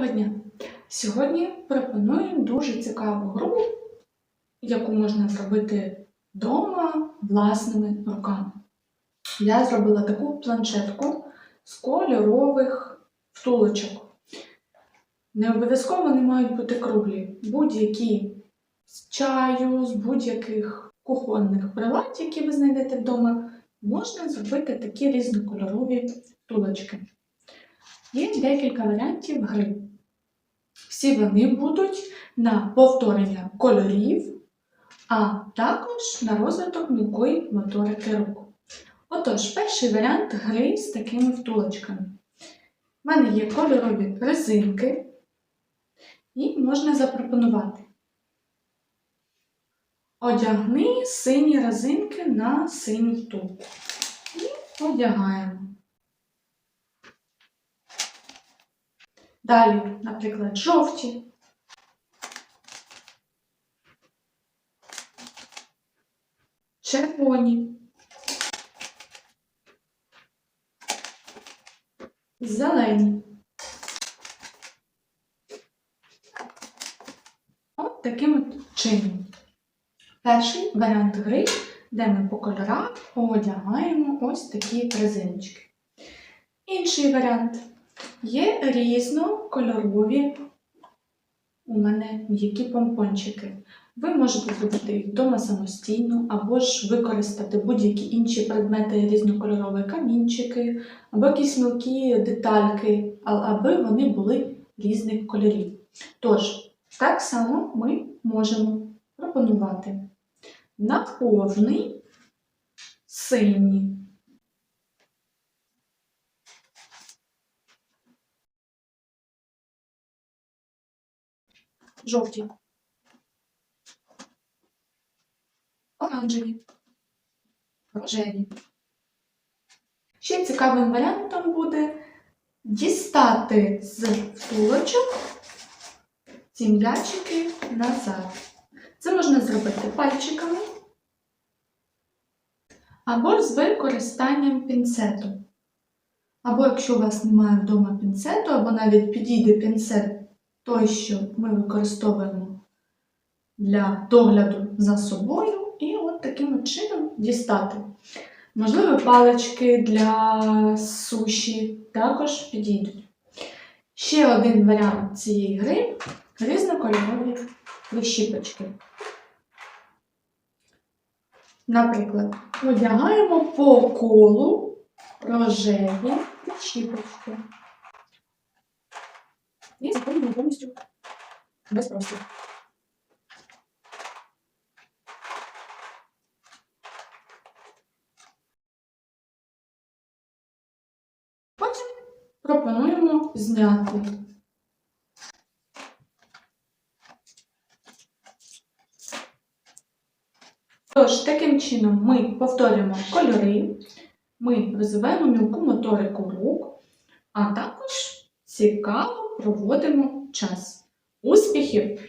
Доброго дня! Сьогодні пропоную дуже цікаву гру, яку можна зробити вдома власними руками. Я зробила таку планшетку з кольорових втулочок. Не обов'язково вони мають бути круглі. Будь-які з чаю, з будь-яких кухонних прилад, які ви знайдете вдома, можна зробити такі різнокольорові втулочки. Є декілька варіантів гри. Всі вони будуть на повторення кольорів, а також на розвиток мілкої моторики рук. Отож, перший варіант гри з такими втулочками. У мене є кольорові резинки, і можна запропонувати. Одягни сині резинки на синю втулку. І одягаємо. Далі, наприклад, жовті. Червоні. Зелені. От таким чином. Перший варіант гри, де ми по кольорах одягаємо ось такі резиночки. Інший варіант. Є різнокольорові у мене м'які помпончики. Ви можете зробити їх вдома самостійно, або ж використати будь-які інші предмети різнокольорові камінчики, або якісь мілкі детальки, аби вони були різних кольорів. Тож, так само ми можемо пропонувати на повний синій. Жовті, оранжеві, рожеві. Ще цікавим варіантом буде дістати з втулочок ці м'ячики назад. Це можна зробити пальчиками або з використанням пінцету. Або якщо у вас немає вдома пінцету, або навіть підійде пінцет той, що ми використовуємо для догляду за собою, і от таким чином дістати. Можливо, палички для суші також підійдуть. Ще один варіант цієї гри різнокольорові прищіпочки. Наприклад, одягаємо по колу рожеві прищіпочки. І заповнюємо повністю без простір. Потім пропонуємо зняти. Тож, таким чином ми повторюємо кольори, ми розвиваємо мілку моторику рук, а також цікаво проводимо час. Успіхів!